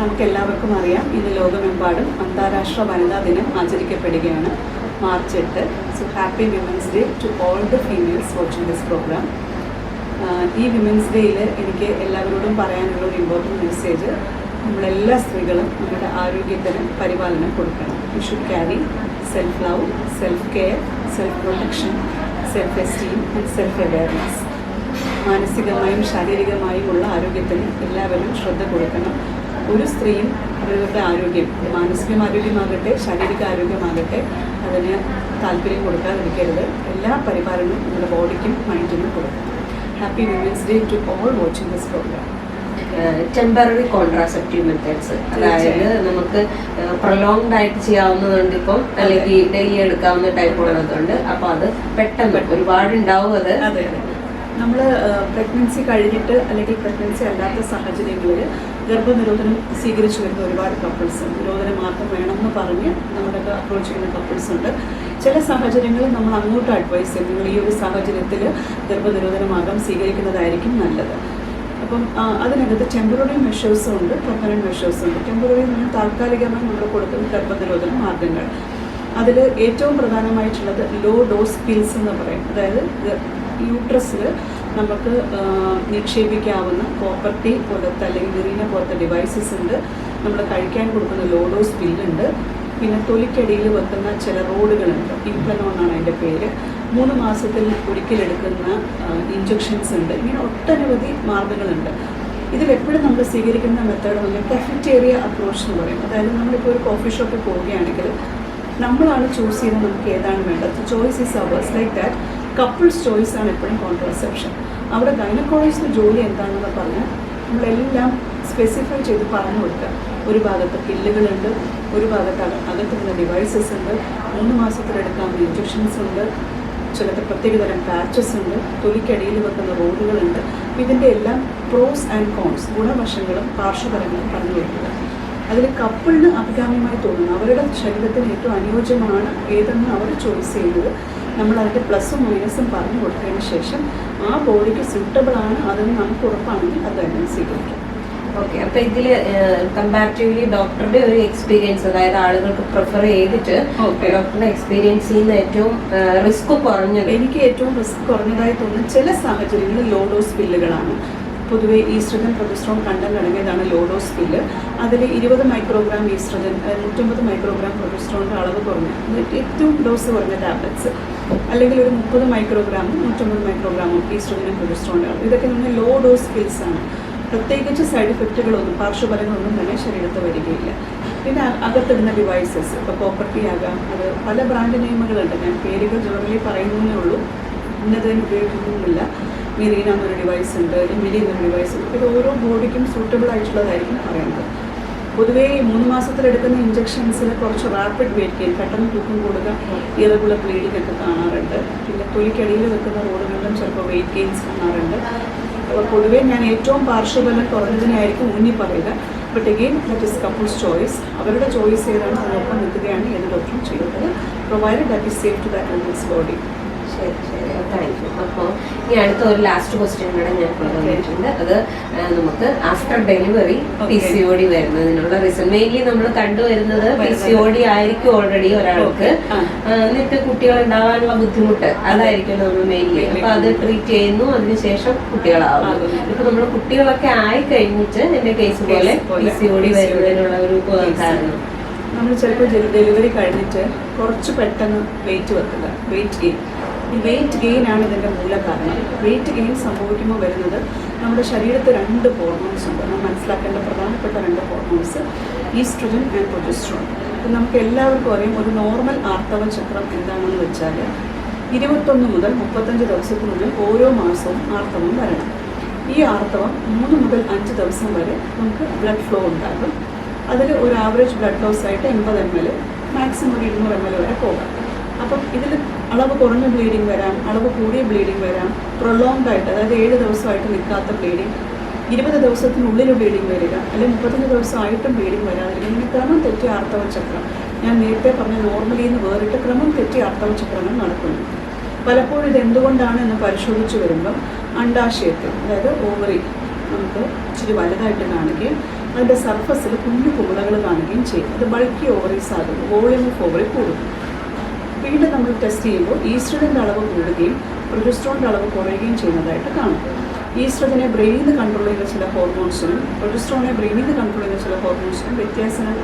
നമുക്ക് എല്ലാവർക്കും അറിയാം ഇന്ന് ലോകമെമ്പാടും അന്താരാഷ്ട്ര വനിതാ ദിനം ആചരിക്കപ്പെടുകയാണ്. മാർച്ച് എട്ട്. So happy women's day to all the females watching this programme ഈ വിമൻസ് ഡേയിൽ എനിക്ക് എല്ലാവരോടും പറയാനുള്ള ഒരു ഇമ്പോർട്ടന്റ് മെസ്സേജ് നമ്മളെല്ലാ സ്ത്രീകളും നമ്മുടെ ആരോഗ്യത്തിന് പരിപാലനം കൊടുക്കണം. You should carry self love self care self protection self esteem and self awareness മാനസികമായും ശാരീരികമായും ഉള്ള ആരോഗ്യത്തിന് എല്ലാവരും ശ്രദ്ധ കൊടുക്കണം. ഒരു സ്ത്രീയും അവരുടെ ആരോഗ്യം മാനസിക ആരോഗ്യമാകട്ടെ ശാരീരിക ആരോഗ്യമാകട്ടെ അതിന് താല്പര്യം കൊടുക്കാതിരിക്കരുത്. എല്ലാ പരിപാലനവും നമ്മുടെ ബോഡിക്കും മൈൻഡിനും കൊടുക്കണം. Happy women's day to all watching this programme temporary contraceptive methods അതായത് നമുക്ക് പ്രൊലോങ്ഡ് ആയിട്ട് ചെയ്യാവുന്നതുണ്ട് ഇപ്പം അല്ലെങ്കിൽ ഡെയിലി എടുക്കാവുന്ന ടൈപ്പ് ഉള്ളതുണ്ട്. അപ്പൊ അത് പെട്ടെന്ന് ഒരുപാട് ഉണ്ടാവും അതെ. നമ്മൾ പ്രഗ്നൻസി കഴിഞ്ഞിട്ട് അല്ലെങ്കിൽ പ്രഗ്നൻസി അല്ലാത്ത സാഹചര്യങ്ങളിൽ ഗർഭനിരോധനം സ്വീകരിച്ചു വരുന്ന ഒരുപാട് കപ്പിൾസ് നിരോധന മാർഗം വേണമെന്ന് പറഞ്ഞ് നമ്മുടെയൊക്കെ അപ്രോച്ച് ചെയ്യുന്ന കപ്പിൾസ് ഉണ്ട്. ചില സാഹചര്യങ്ങളിൽ നമ്മൾ അങ്ങോട്ട് അഡ്വൈസ് ചെയ്യും. നിങ്ങൾ ഈ ഒരു സാഹചര്യത്തിൽ ഗർഭനിരോധന മാർഗം സ്വീകരിക്കുന്നതായിരിക്കും നല്ലത്. അപ്പം അതിനകത്ത് ടെമ്പററി മെഷേഴ്സും ഉണ്ട് പെർമനന്റ് മെഷേഴ്സും ഉണ്ട്. ടെമ്പററി എന്ന് പറഞ്ഞാൽ താൽക്കാലികമായി നമ്മൾ കൊടുക്കുന്ന ഗർഭനിരോധന മാർഗങ്ങൾ. അതിൽ ഏറ്റവും പ്രധാനമായിട്ടുള്ളത് ലോ ഡോസ് പിൽസ് എന്ന് പറയും. അതായത് യൂട്രസിൽ നമുക്ക് നിക്ഷേപിക്കാവുന്ന പ്രോപ്പർട്ടി പോലത്തെ അല്ലെങ്കിൽ വിറീന പോലത്തെ ഡിവൈസസ് ഉണ്ട്. നമ്മൾ കഴിക്കാൻ കൊടുക്കുന്ന ലോഡോസ് ബില്ലുണ്ട് പിന്നെ തൊലിക്കടിയിൽ വെക്കുന്ന ചില റോഡുകളുണ്ട്. ഇംപ്ലനോൺ എന്നാണ് അതിന്റെ പേര്. മൂന്ന് മാസത്തിൽ ഒരിക്കലെടുക്കുന്ന ഇഞ്ചക്ഷൻസ് ഉണ്ട്. ഇങ്ങനെ ഒട്ടനവധി മാർഗങ്ങളുണ്ട്. ഇതിലെപ്പോഴും നമ്മൾ സ്വീകരിക്കുന്ന മെത്തേഡ് പറഞ്ഞാൽ കഫറ്റേറിയ അപ്രോച്ച് എന്ന് പറയും. അതായത് നമ്മളിപ്പോൾ ഒരു കോഫി ഷോപ്പിൽ പോവുകയാണെങ്കിൽ നമ്മളാണ് ചൂസ് ചെയ്യുന്നത് നമുക്ക് ഏതാണ് വേണ്ടത്. Choice is ours like that couples choice ആണ് എപ്പോഴും കോൺട്രസെപ്ഷൻ അവിടെ ഗൈനക്കോളജിസ്റ്റ് ജോലി എന്താണെന്ന് പറഞ്ഞാൽ നമ്മളെല്ലാം സ്പെസിഫൈ ചെയ്ത് പറഞ്ഞു കൊടുക്കുക. ഒരു ഭാഗത്ത് പില്ലുകളുണ്ട് ഒരു ഭാഗത്ത് അക- അകത്തുള്ള ഡിവൈസസ് ഉണ്ട് മൂന്ന് മാസത്തിലെടുക്കാവുന്ന ഇഞ്ചക്ഷൻസ് ഉണ്ട് ചിലത് പ്രത്യേകതരം പാച്ചസ് ഉണ്ട് തൊലിക്കടിയിൽ വെക്കുന്ന റോഡുകളുണ്ട് ഇതിന്റെ എല്ലാം പ്രോസ് ആൻഡ് കോൺസ് ഗുണവശങ്ങളും പാർശ്വഫലങ്ങളും പറഞ്ഞു കൊടുക്കുക. അതിൽ കപ്പിളിന് അഭികാമ്യമായി തോന്നുന്നു. അവരുടെ ശരീരത്തിന് ഏറ്റവും അനുയോജ്യമാണ് ഏതെന്ന് അവർ ചോയ്സ് ചെയ്യുന്നത്. നമ്മൾ അതിന്റെ പ്ലസും മൈനസും പറഞ്ഞു കൊടുത്തതിന് ശേഷം ആ ബോഡിക്ക് സ്യൂട്ടബിൾ ആണ് അതെന്ന് നമുക്ക് ഉറപ്പാണെങ്കിൽ അത് തന്നെ സ്വീകരിക്കാം. ഓക്കെ അപ്പൊ ഇതിൽ കമ്പാരിറ്റീവ്ലി ഡോക്ടറുടെ ഒരു എക്സ്പീരിയൻസ് അതായത് ആളുകൾക്ക് പ്രിഫർ ചെയ്തിട്ട്. ഡോക്ടറുടെ എക്സ്പീരിയൻസ് ചെയ്യുന്ന ഏറ്റവും റിസ്ക് കുറഞ്ഞത്. എനിക്ക് ഏറ്റവും റിസ്ക് കുറഞ്ഞതായി തോന്നുന്നു ചില സാഹചര്യങ്ങളിൽ ലോ ഡോസ് പില്ലുകളാണ് പൊതുവെ ഈസ്ട്രജൻ പ്രൊജസ്ട്രോൺ കണ്ടന്റ് അടങ്ങിയതാണ് ലോ ഡോസ് പില്ല് അതിൽ ഇരുപത് മൈക്രോഗ്രാം ഈസ്ട്രജൻ നൂറ്റമ്പത് മൈക്രോഗ്രാം പ്രൊജസ്ട്രോണിന്റെ അളവ് കുറഞ്ഞ ഏറ്റവും ഡോസ് കുറഞ്ഞ ടാബ്ലറ്റ്സ്. അല്ലെങ്കിൽ ഒരു മുപ്പത് മൈക്രോഗ്രാമും നൂറ്റമ്പത് മൈക്രോഗ്രാമും ഈസ്ട്രജനും പ്രൊജസ്ട്രോണിന്റെ അളവ്. ഇതൊക്കെ നമ്മൾ ലോ ഡോസ് പിൽസ് ആണ് പ്രത്യേകിച്ച് സൈഡ് ഇഫക്റ്റുകളൊന്നും പാർശ്വഫലങ്ങളൊന്നും തന്നെ ശരീരത്ത് വരികയില്ല. പിന്നെ അകത്തിടുന്ന ഡിവൈസസ് ഇപ്പോൾ പ്രോപ്പർട്ടി ആകാം അത് പല ബ്രാൻഡ് നെയിമുകളുണ്ട്. ഞാൻ പേരുകൾ ജനറലി പറയുന്നേ ഉള്ളൂ ഇന്നതിന് ഉപയോഗിക്കുന്നില്ല മിറീന എന്നൊരു ഡിവൈസ് ഉണ്ട് എമിലി എന്നൊരു ഡിവൈസ് ഉണ്ട്. ഇത് ഓരോ ബോഡിക്കും സൂട്ടബിൾ ആയിട്ടുള്ളതായിരിക്കും പറയുന്നത്. പൊതുവേ ഈ മൂന്ന് മാസത്തിലെടുക്കുന്ന ഇഞ്ചക്ഷൻസിൽ കുറച്ച് റാപ്പിഡ് വെയിറ്റ് ഗെയിൻ പെട്ടെന്ന് തൂക്കം കൂടുക ഇറഗുലർ ബ്ലീഡിംഗ് ഒക്കെ കാണാറുണ്ട്. പിന്നെ തൊലിക്കടിയിൽ വെക്കുന്ന റോഡുകളിലും ചിലപ്പോൾ വെയിറ്റ് ഗെയിൻസ് കാണാറുണ്ട്. അപ്പോൾ പൊതുവേ ഞാൻ ഏറ്റവും പാർശ്വബലം കുറഞ്ഞതിനായിരിക്കും ഊന്നി പറയുക. But again that is couples choice അവരുടെ ചോയ്സ് ഏതാണ് അതിനൊപ്പം നിൽക്കുകയാണ് ഏത് ഡോക്ടറും ചെയ്യുന്നത്. Provide that is safe to that body ശരി ശരി. Thank you. അപ്പോൾ അടുത്ത ഒരു ലാസ്റ്റ് ക്വസ്റ്റ്യൻ കൂടെ ഞാൻ കൊണ്ടുവന്നിട്ടുണ്ട് അത് നമുക്ക് after delivery P. C O D വരുന്നതിനുള്ള reason mainly നമ്മൾ കണ്ടുവരുന്നത് പി സി ഒ ഡി ആയിരിക്കും ഓൾറെഡി ഒരാൾക്ക്. എന്നിട്ട് കുട്ടികൾ ഉണ്ടാകാനുള്ള ബുദ്ധിമുട്ട് അതായിരിക്കും നമ്മൾ മെയിൻലി അപ്പൊ അത് ട്രീറ്റ് ചെയ്യുന്നു അതിനുശേഷം കുട്ടികളാവുന്നു. ഇപ്പൊ നമ്മൾ കുട്ടികളൊക്കെ ആയി കഴിഞ്ഞിട്ട് എന്റെ കേസ് പോലെ പി സി ഒ ഡി വരുന്നതിനുള്ള ഒരു കാരണം നമ്മൾ ചിലപ്പോൾ ഡെലിവറി കഴിഞ്ഞിട്ട് കുറച്ച് പെട്ടെന്ന് വെയിറ്റ് വെക്കുക. വെയിറ്റ് ഗെയിൻ ഈ വെയിറ്റ് ഗെയിൻ ആണ് ഇതിന്റെ മൂല കാരണം. വെയിറ്റ് ഗെയിൻ സംഭവിക്കുമ്പോൾ വരുന്നത് നമ്മുടെ ശരീരത്തിൽ രണ്ട് ഹോർമോൺസ് ഉണ്ട്. നമ്മൾ മനസ്സിലാക്കേണ്ട പ്രധാനപ്പെട്ട രണ്ട് ഹോർമോൺസ് ഈസ്ട്രജൻ ആൻഡ് പ്രൊജസ്ട്രോൺ അപ്പം നമുക്ക് എല്ലാവർക്കും അറിയാം. ഒരു നോർമൽ ആർത്തവ ചക്രം എന്താണെന്ന് വെച്ചാൽ ഇരുപത്തൊന്ന് മുതൽ മുപ്പത്തഞ്ച് ദിവസത്തിനുള്ളിൽ ഓരോ മാസവും ആർത്തവം വരണം. ഈ ആർത്തവം മൂന്ന് മുതൽ അഞ്ച് ദിവസം വരെ നമുക്ക് ബ്ലഡ് ഫ്ലോ ഉണ്ടാകും. അതിൽ ഒരു ആവറേജ് ബ്ലഡ് ലോസ് ആയിട്ട് എൺപത് എം എൽ മാക്സിമം ഒരു ഇരുന്നൂറ് എം എൽ വരെ പോകാം. അപ്പം ഇതിൽ അളവ് കുറഞ്ഞ ബ്ലീഡിങ് വരാം അളവ് കൂടിയ ബ്ലീഡിങ് വരാം പ്രൊലോങ്ഡ് ആയിട്ട് അതായത് ഏഴ് ദിവസമായിട്ട് നിൽക്കാത്ത ബ്ലീഡിങ് ഇരുപത് ദിവസത്തിനുള്ളിൽ ബ്ലീഡിങ് വരിക അല്ലെങ്കിൽ മുപ്പത്തഞ്ച് ദിവസമായിട്ടും ബ്ലീഡിങ് വരാതിരിക്കും ഇങ്ങനെ ക്രമം തെറ്റി ആർത്തവ ചക്രം ഞാൻ നേരത്തെ പറഞ്ഞ നോർമലി എന്ന് വേറിട്ട് ക്രമം തെറ്റി ആർത്തവ ചക്രങ്ങൾ നടക്കുന്നു. പലപ്പോഴും ഇത് എന്തുകൊണ്ടാണ് എന്ന് പരിശോധിച്ച് വരുമ്പം അണ്ടാശയത്തിൽ അതായത് ഓവറി നമുക്ക് ഇച്ചിരി വലുതായിട്ട് കാണുകയും അതിന്റെ സർഫസിൽ കുഞ്ഞു കുമിളകൾ കാണുകയും ചെയ്യും. അത് ബൾക്കി ഓവറീസ് ആകുന്നു. വോളിയം ഓഫ് ഓവറി കൂടുന്നു. വീണ്ടും നമ്മൾ ടെസ്റ്റ് ചെയ്യുമ്പോൾ ഈസ്ട്രജന്റെ അളവ് കൂടുകയും പ്രൊജസ്ട്രോണിന്റെ അളവ് കുറയുകയും ചെയ്യുന്നതായിട്ട് കാണും. ഈസ്ട്രജനെ ബ്രെയിനിൽ നിന്ന് കൺട്രോൾ ചെയ്യുന്ന ചില ഹോർമോൺസിനും പ്രൊജസ്ട്രോണിനെ ബ്രെയിനിൽ നിന്ന് കൺട്രോൾ ചെയ്യുന്ന ചില ഹോർമോൺസിനും വ്യത്യാസങ്ങൾ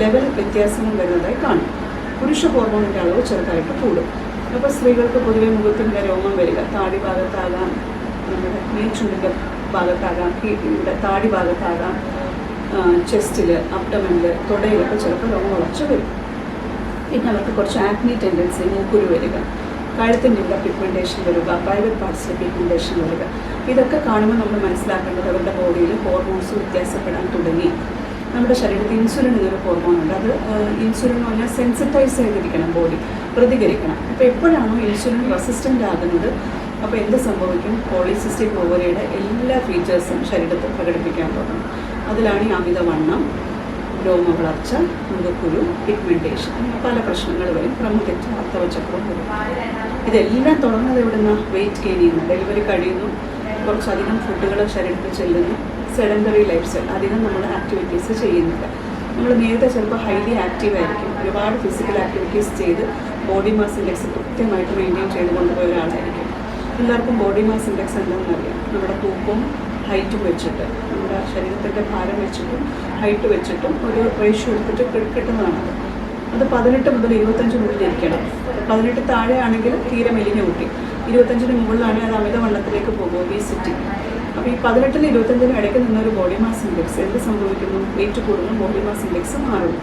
ലെവൽ വ്യത്യാസങ്ങൾ വരുന്നതായി കാണും. പുരുഷ ഹോർമോണിന്റെ അളവ് ചെറുതായിട്ട് കൂടും. അപ്പോൾ സ്ത്രീകൾക്ക് പൊതുവെ മുഖത്തിന്റെ രോമം വരിക താടി ഭാഗത്താകാം നമ്മുടെ ഈ ചുണ്ടിന്റെ ഭാഗത്താകാം ഇവിടെ താടി ഭാഗത്താകാം ചെസ്റ്റിൽ അപ്ടമിൽ തുടയിലൊക്കെ ചിലപ്പോൾ രോമം വളർച്ച വരും. പിന്നെ അവർക്ക് കുറച്ച് ആക്നി ടെൻഡൻസി മൂക്കുരു വരിക ഇവിടെ പിഗ്മെന്റേഷൻ വരിക പ്രൈവറ്റ് പാർട്സിൽ പിഗ്മെന്റേഷൻ വരിക. ഇതൊക്കെ കാണുമ്പോൾ നമ്മൾ മനസ്സിലാക്കേണ്ടത് അവരുടെ ബോഡിയിൽ ഹോർമോൺസ് വ്യത്യാസപ്പെടാൻ തുടങ്ങി. നമ്മുടെ ശരീരത്തിൽ ഇൻസുലിൻ എന്നൊരു ഹോർമോൺ ഉണ്ട്. അത് ഇൻസുലിൻ എന്ന് പറഞ്ഞാൽ സെൻസിറ്റൈസ് ചെയ്തിരിക്കണം ബോഡി പ്രതികരിക്കണം. അപ്പോൾ എപ്പോഴാണോ ഇൻസുലിൻ റെസിസ്റ്റന്റ് ആകുന്നത് അപ്പോൾ എന്ത് സംഭവിക്കും? പോളിസിസ്റ്റിക് ഓവറിയുടെ എല്ലാ ഫീച്ചേഴ്സും ശരീരത്തിൽ പ്രകടിപ്പിക്കാൻ തുടങ്ങും. അതിലാണ് ഈ അമിതവണ്ണം. രോമ വളർച്ച മുഖക്കുരു പിഗ്മെന്റേഷൻ അങ്ങനെ പല പ്രശ്നങ്ങൾ വരും ക്രമതെറ്റ് അർത്ഥവചക്രവും വരും ഇതെല്ലാം തുടങ്ങുന്നത് നിന്ന് വെയിറ്റ് ഗെയിൻ ചെയ്യുന്നു. ഡെലിവറി കഴിയുന്നു. കുറച്ചധികം ഫുഡുകൾ ശരീരത്തിൽ ചെല്ലുന്നു. സെഡൻഡറി ലൈഫ് സ്റ്റൈൽ അധികം നമ്മൾ ആക്ടിവിറ്റീസ് ചെയ്യുന്നില്ല. നമ്മൾ നേരത്തെ ചിലപ്പോൾ ഹൈലി ആക്റ്റീവ് ആയിരിക്കും. ഒരുപാട് ഫിസിക്കൽ ആക്ടിവിറ്റീസ് ചെയ്ത് ബോഡി മാസ് ഇൻഡെക്സ് കൃത്യമായിട്ട് മെയിന്റെയിൻ ചെയ്ത് കൊണ്ടുപോയ ഒരാളായിരിക്കും. എല്ലാവർക്കും ബോഡി മാസ് ഇൻഡെക്സ് എന്താണെന്നറിയാം. നമ്മുടെ തൂക്കവും ഹൈറ്റും വെച്ചിട്ട് നമ്മുടെ ശരീരത്തിന്റെ ഭാരം വെച്ചിട്ടും ഹൈറ്റ് വെച്ചിട്ടും ഒരു റേഷ്യോ എടുത്തിട്ട് കിട്ടുന്നതാണ് അത്. പതിനെട്ട് മുതൽ ഇരുപത്തഞ്ച് ഇരിക്കണം പതിനെട്ട് താഴെയാണെങ്കിൽ തീരെ മെലിഞ്ഞ കുട്ടി. ഇരുപത്തഞ്ചിന് മുകളിലാണെങ്കിൽ അത് അമിതവണ്ണത്തിലേക്ക് പോകും ഒബീസിറ്റി അപ്പോൾ ഈ പതിനെട്ടിന് ഇരുപത്തഞ്ചിന് ഇടയ്ക്ക് നിന്നൊരു ബോഡി മാസ് ഇൻഡെക്സ് എന്ത് സംഭവിക്കുന്നു? വെയിറ്റ് കൂടുന്നു ബോഡി മാസ് ഇൻഡെക്സ് മാറുന്നു.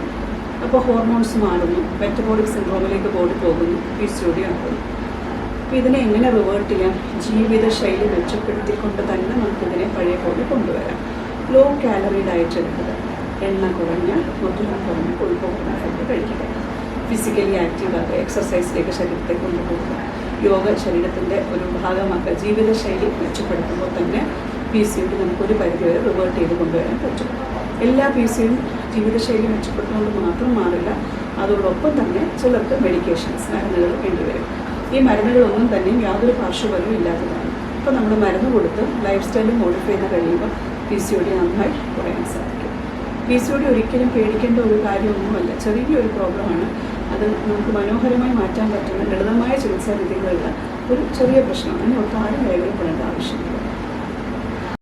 അപ്പോൾ ഹോർമോൺസ് മാറുന്നു മെറ്റബോളിക് സിൻഡ്രോമിലേക്ക് ബോഡി പോകുന്നു പി സി ഒ ഡി ആകുന്നു അപ്പോൾ ഇതിനെ എങ്ങനെ റിവേർട്ട് ചെയ്യാം? ജീവിതശൈലി മെച്ചപ്പെടുത്തിക്കൊണ്ട് തന്നെ നമുക്കിതിനെ പഴയ പോലെ കൊണ്ടുവരാം. ലോ കാലറി ഡയറ്റ് എടുക്കുക. എണ്ണ കുറഞ്ഞ മധുരം കുറഞ്ഞ കൊഴുപ്പ് കുറഞ്ഞ ഫുഡ് കഴിക്കുക ഫിസിക്കലി ആക്റ്റീവ് ആകുക എക്സസൈസിലേക്ക് ശരീരത്തെ കൊണ്ടുപോകുക യോഗ ശരീരത്തിന്റെ ഒരു ഭാഗമാക്കുക. ജീവിതശൈലി മെച്ചപ്പെടുത്തുമ്പോൾ തന്നെ പി സി യുക്ക് നമുക്കൊരു പരിധിവരെ റിവേർട്ട് ചെയ്ത് കൊണ്ടുവരാൻ പറ്റും. എല്ലാ പി സിയും ജീവിതശൈലി മെച്ചപ്പെടുത്തുന്നത് മാത്രം മാറില്ല. അതോടൊപ്പം തന്നെ ചിലർക്ക് മെഡിക്കേഷൻസ് മരുന്നുകൾ വേണ്ടിവരും. ഈ മരുന്നുകളൊന്നും തന്നെ യാതൊരു പാർശ്വഫലവും ഇല്ലാത്തതാണ്. അപ്പോൾ നമ്മൾ മരുന്ന് കൊടുത്ത് ലൈഫ് സ്റ്റൈൽ മോഡിഫൈ ചെയ്ത് കഴിയുമ്പോൾ പി സി ഒ ഡി നന്നായി കുറയാൻ സാധിക്കും. പി സി ഒ ഡി ഒരിക്കലും പേടിക്കേണ്ട ഒരു കാര്യമൊന്നുമല്ല. ചെറിയൊരു പ്രോബ്ലമാണ് അത് നമുക്ക് മനോഹരമായി മാറ്റാൻ പറ്റുന്ന ലളിതമായ ചികിത്സാ രീതികളുള്ള ഒരു ചെറിയ പ്രശ്നമാണ്. അതിനൊക്കെ ആരും വേദനപ്പെടേണ്ട ആവശ്യമില്ല.